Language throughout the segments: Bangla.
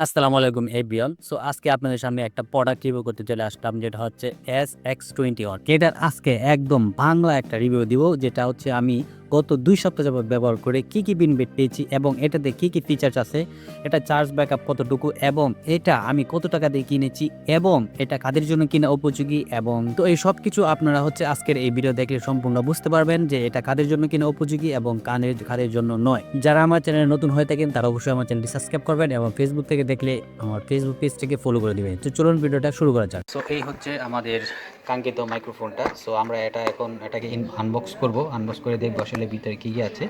আসসালামু আলাইকুম এবিয়ন সো আজকে আপনাদের সামনে একটা প্রোডাক্ট রিভিউ করতে চলে আসলাম, যেটা হচ্ছে এস এক্স টোয়েন্টি ওয়ান এটার আজকে একদম বাংলা একটা রিভিউ দিব, যেটা হচ্ছে আমি গত দুই সপ্তাহ যাবত ব্যবহার করে কি কি বেনিফিট পেয়েছি এবং এটাতে কি কি ফিচার্স আছে, এটা চার্জ ব্যাকআপ কতটুকু এবং এটা আমি কত টাকা দিয়ে কিনেছি এবং এটা কাদের জন্য কিনা উপযোগী এবং তো এই সব কিছু আপনারা হচ্ছে আজকের এই ভিডিও দেখলে সম্পূর্ণ বুঝতে পারবেন যে এটা কাদের জন্য কিনা উপযোগী এবং কানের, কাদের জন্য নয়। যারা আমার চ্যানেলে নতুন হয়ে থাকেন, তারা অবশ্যই আমার চ্যানেলটি সাবস্ক্রাইব করবেন এবং ফেসবুক থেকে দেখলে আমার ফেসবুক পেজটিকে ফলো করে দিবেন। তো চলুন ভিডিওটা শুরু করা যাক। সো এই হচ্ছে আমাদের কাঙ্ক্ষিত মাইক্রোফোনটা সো আমরা এটা এখন এটাকে আনবক্স করব। আনবক্স করে দেখব আসলে ভিতরে কী কী আছে।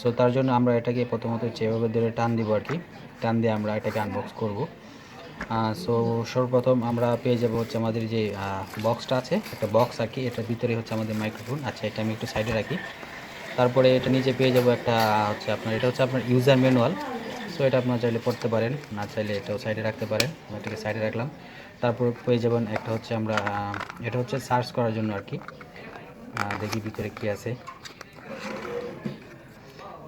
সো তার জন্য আমরা এটাকে প্রথমত হচ্ছে এভাবে ধরে টান দিব আর কি। টান দিয়ে আমরা এটাকে আনবক্স করব। সো সর্বপ্রথম আমরা পেয়ে যাব হচ্ছে আমাদের যে বক্সটা আছে, একটা বক্স আর কি, এটার ভিতরে হচ্ছে আমাদের মাইক্রোফোন আচ্ছা এটা আমি একটু সাইডে রাখি। তারপরে এটা নিচে পেয়ে যাব একটা, হচ্ছে আপনার, এটা হচ্ছে আপনার ইউজার ম্যানুয়াল সো এটা আপনার চাইলে পড়তে পারেন, না চাইলে এটাও সাইডে রাখতে পারেন। এটাকে সাইডে রাখলাম। তারপর পেয়ে যাবেন একটা হচ্ছে আমরা এটা হচ্ছে সার্চ করার জন্য আর কি। দেখি ভিতরে কি আছে।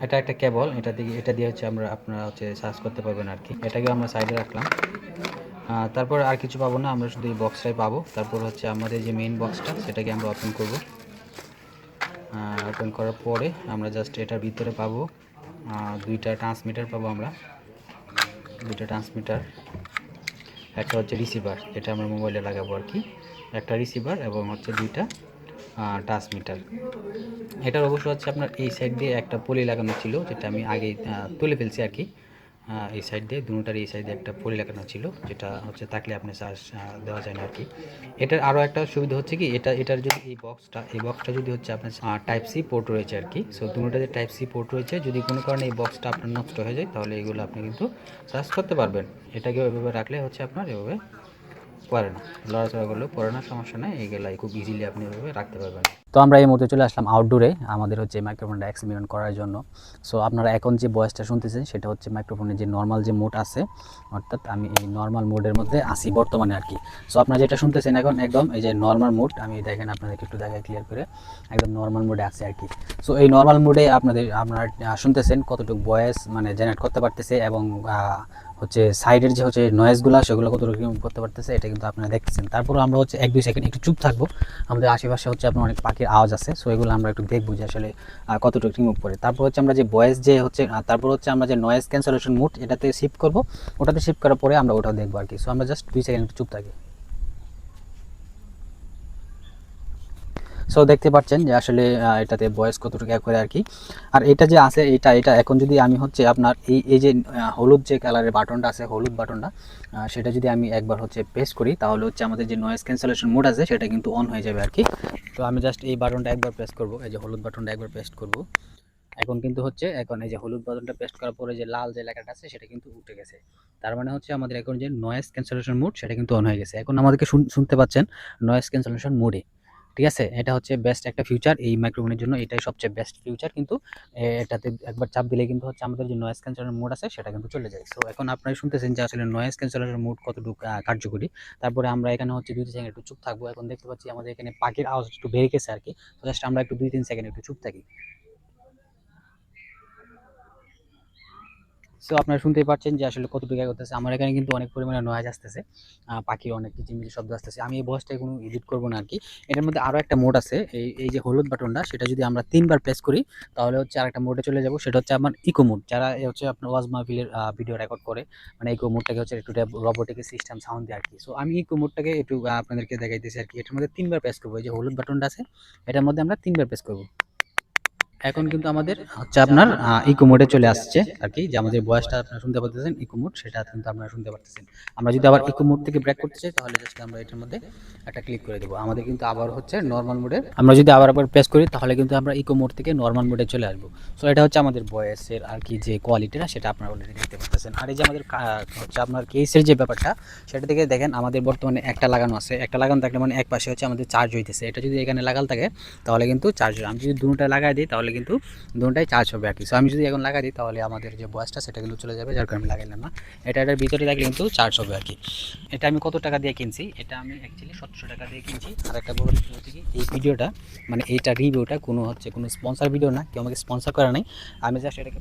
এটা একটা কেবল, এটা দিয়ে এটা দিয়ে হচ্ছে আমরা আপনারা হচ্ছে সার্চ করতে পারবেন আর কি। এটাকে আমরা সাইডে রাখলাম। তারপর আর কিছু পাবো না, আমরা শুধু এই বক্সটাই পাবো। তারপর হচ্ছে আমাদের যে মেইন বক্সটা সেটাকে আমরা ওপেন করব। ওপেন করার পরে আমরা জাস্ট এটার ভিতরে পাবো। দুইটা ট্রান্সমিটার পাবো আমরা। দুইটা ট্রান্সমিটার একটা হচ্ছে রিসিভার এটা আমরা মোবাইলে লাগাবো আর কি। একটা রিসিভার এবং হচ্ছে দুইটা ট্রান্সমিটার এটার অবশ্য হচ্ছে আপনার এই সাইড দিয়ে একটা পলি লাগানো ছিল যেটা আমি আহ, তুলে ফেলছি আর কি। এই সাইড দিয়ে দুটার এই সাইডে একটা পলি লাগানো ছিল যেটা হচ্ছে থাকলে আপনি চার্জ দেওয়া যায় না আর কি। এটার আরও একটা সুবিধা হচ্ছে কি এটা এটার যদি এই বক্সটা এই বক্সটা যদি হচ্ছে আপনার টাইপ সি পোর্ট রয়েছে আর কি। সো দুটোতে টাইপ সি পোর্ট রয়েছে। যদি কোনো কারণে এই বক্সটা আপনার নষ্ট হয়ে যায় তাহলে এগুলো আপনি কিন্তু চার্জ করতে পারবেন। এটাকে এভাবে রাখলে হচ্ছে আপনার এভাবে পরে না। লড়াচড়া করলেও পরে না, সমস্যা নেই। এইগুলাই খুব ইজিলি আপনি এভাবে রাখতে পারবেন। তো আমরা এই মুহূর্তে চলে আসলাম আউটডোরে আমাদের হচ্ছে মাইক্রোফোনটা এক্সপেরিমেন্ট করার জন্য। সো আপনারা এখন যে ভয়েসটা শুনতেছেন, সেটা হচ্ছে মাইক্রোফোনের যে নর্মাল যে মোড আছে, অর্থাৎ আমি এই নর্মাল মোডের মধ্যে আসি বর্তমানে আর কি। সো আপনারা যেটা শুনতেছেন এখন, একদম এই যে নর্মাল মোড আমি দেখেন আপনাদেরকে একটু জায়গায় ক্লিয়ার করে, একদম নর্মাল মোডে আছে আর কি। সো এই নর্মাল মোডে আপনাদের, আপনারা শুনতেছেন কতটুকু ভয়েস মানে জেনারেট করতে পারতেছে এবং হচ্ছে সাইডের যে হচ্ছে নয়েজগুলো সেগুলো কত রকম করতে পারতেছে, এটা কিন্তু আপনারা দেখতেছেন। তারপরে আমরা হচ্ছে এক দুই সেকেন্ড একটু চুপ থাকব। আমাদের আশেপাশে হচ্ছে আপনার অনেক পাখির আওয়াজ আছে সো এগুলো আমরা একটু দেখব যে আসলে কতটুকু রিমুভ করে। তারপর হচ্ছে আমরা যে ভয়েস যে হচ্ছে তারপর হচ্ছে আমরা যে নয়েজ ক্যান্সেলেশন মুড এটাতে শিফট করব, ওটাতে শিফট করার পরে আমরা ওটাও দেখব আর কি সো আমরা জাস্ট দুই সেকেন্ড একটু চুপ থাকি। সো দেখতে পাচ্ছেন যে আসলে এটাতে বয়স কতটুকু এক করে আর কি। আর এটা যে আছে, এটা এটা, এখন যদি আমি হচ্ছে আপনার এই এই যে হলুদ যে কালারের বাটনটা আছে, হলুদ বাটনটা সেটা যদি আমি একবার হচ্ছে প্রেস করি, তাহলে হচ্ছে আমাদের যে নয়েজ ক্যান্সেলেশন মোড আছে, সেটা কিন্তু অন হয়ে যাবে আর কি। তো আমি জাস্ট এই বাটনটা একবার প্রেস করব, এই যে হলুদ বাটনটা একবার প্রেস করব। এখন কিন্তু হচ্ছে, এখন এই যে হলুদ বাটনটা প্রেস করার পরে যে লাল যে লেখাটা আছে, সেটা কিন্তু উঠে গেছে। তার মানে হচ্ছে আমাদের এখন যে নয়েজ ক্যান্সেলেশন মোড সেটা কিন্তু অন হয়ে গেছে। এখন আমাদেরকে শুন- শুনতে পাচ্ছেন নয়েজ ক্যান্সেলেশন মোডে ঠিক আছে? এটা হচ্ছে বেস্ট একটা ফিউচার এই মাইক্রোফোনের জন্য এটাই সবচেয়ে বেস্ট ফিউচার কিন্তু এটাতে একবার চাপ দিলে কিন্তু হচ্ছে আমাদের যে নয়েস ক্যান্সেলের মোড আছে সেটা কিন্তু চলে যায়। সো এখন আপনারা শুনতেছেন যে আসলে নয়েস ক্যান্সেলের মোড কতটুকু কার্যকরী। তারপরে আমরা এখানে হচ্ছে দুই তিন সেকেন্ড একটু চুপ থাকব। এখন দেখতে পাচ্ছি আমাদের এখানে পাখির আওয়াজ একটু বেড়ে গেছে আর কি জাস্ট আমরা একটু দুই তিন সেকেন্ড একটু চুপ থাকি। সো আপনারা শুনতেই পাচ্ছেন যে আসলে কতটুকু করতেছে আমার এখানে কিন্তু অনেক পরিমাণে নয়েজ আসতেছে। পাখির অনেক কিচিমিচি শব্দ আসতেছে। আমি এই ভয়েসটা কোনো এডিট করব না আর কি এটার মধ্যে আরও একটা মোড আছে। এই এই যে হলুদ বাটনটা সেটা যদি আমরা তিনবার প্রেস করি, তাহলে হচ্ছে আরেকটা মোডে চলে যাব। সেটা হচ্ছে আমার ইকো মোড যারা হচ্ছে আপনার ওয়াজ মাহফিলের ভিডিও রেকর্ড করে মানে ইকো মোডটাকে হচ্ছে একটু রবোটিক সিস্টেম সাউন্ড দিয়ে আর কি সো আমি ইকো মোডটাকে একটু আপনাদেরকে দেখাইতেছি আর কি এটার মধ্যে তিনবার প্রেস করব। এই যে হলুদ বাটনটা আছে, এটার মধ্যে আমরা তিনবার প্রেস করব। এখন কিন্তু আমাদের হচ্ছে আপনার ইকো মোডে চলে আসছে আর কি যে আমাদের বয়সটা আপনারা শুনতে পারতেছেন ইকো মোড সেটা কিন্তু আপনারা শুনতে পারতেছেন। আমরা যদি আবার ইকো মোড থেকে ব্রেক করতে চাই, তাহলে জাস্ট আমরা এটার মধ্যে একটা ক্লিক করে দেবো। আমাদের কিন্তু আবার হচ্ছে নর্মাল মোডে আমরা যদি আবার আবার প্রেস করি, তাহলে কিন্তু আমরা ইকো মোড থেকে নর্মাল মোডে চলে আসব। সো এটা হচ্ছে আমাদের বয়সের আর কি যে কোয়ালিটিটা সেটা আপনারা অলরেডি দেখতে পাচ্ছেন আর এই যে আমাদের হচ্ছে আপনার কেসের যে ব্যাপারটা, সেটা থেকে দেখেন, আমাদের বর্তমানে একটা লাগানো আছে। একটা লাগানো থাকলে মানে এক পাশে হচ্ছে আমাদের চার্জ হইতেছে। এটা যদি এখানে লাগাল থাকে, তাহলে কিন্তু চার্জ আমি যদি দুটোটা লাগাই দিই, তাহলে কিন্তু দোনটাই চার্জ হবে আর কি। সো আমি যদি এখন লাগাই দিই, তাহলে আমাদের যে বয়সটা, সেটা কিন্তু চলে যাবে, যার কারণে আমি লাগাইলাম না। এটা এটার ভিতরে লাগলে কিন্তু চার্জ হবে আর কি। এটা আমি কত টাকা দিয়ে কিনছি? এটা আমি অ্যাকচুয়ালি সতেরোশো টাকা দিয়ে কিনছি। আর একটা বড় হচ্ছে কি, এই ভিডিওটা মানে এইটা রিভিউটা কোনো হচ্ছে কোনো স্পন্সার ভিডিও না, কেউ আমাকে স্পন্সার করা নাই। আমি জাস্ট এটাকে